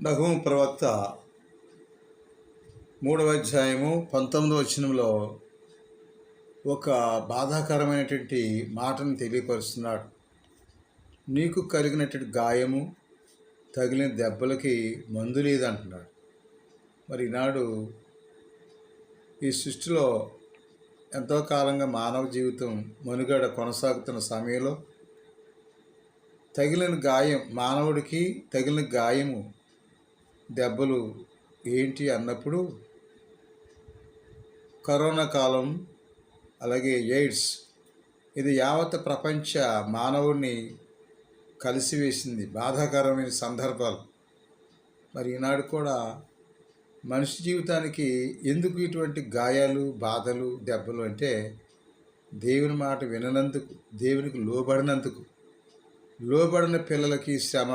నహూం ప్రవక్త మూడవ అధ్యాయము పంతొమ్మిదవ వచనంలో ఒక బాధాకరమైనటువంటి మాటను తెలియపరుస్తున్నాడు. నీకు కలిగినటువంటి గాయము తగిలిన దెబ్బలకి మందు లేదంటున్నాడు. మరి ఈనాడు ఈ సృష్టిలో ఎంతో కాలంగా మానవ జీవితం మనుగడ కొనసాగుతున్న సమయంలో తగిలిన గాయం మానవుడికి తగిలిన గాయము దెబ్బలు ఏంటి అన్నప్పుడు కరోనా కాలం అలాగే ఎయిడ్స్ ఇది యావత్ ప్రపంచ మానవుడిని కలిసివేసింది. బాధాకరమైన సందర్భాలు. మరి ఈనాడు కూడా మనిషి జీవితానికి ఎందుకు ఇటువంటి గాయాలు బాధలు దెబ్బలు అంటే దేవుని మాట విననందుకు దేవునికి లోబడినందుకు లోబడిన పిల్లలకి శ్రమ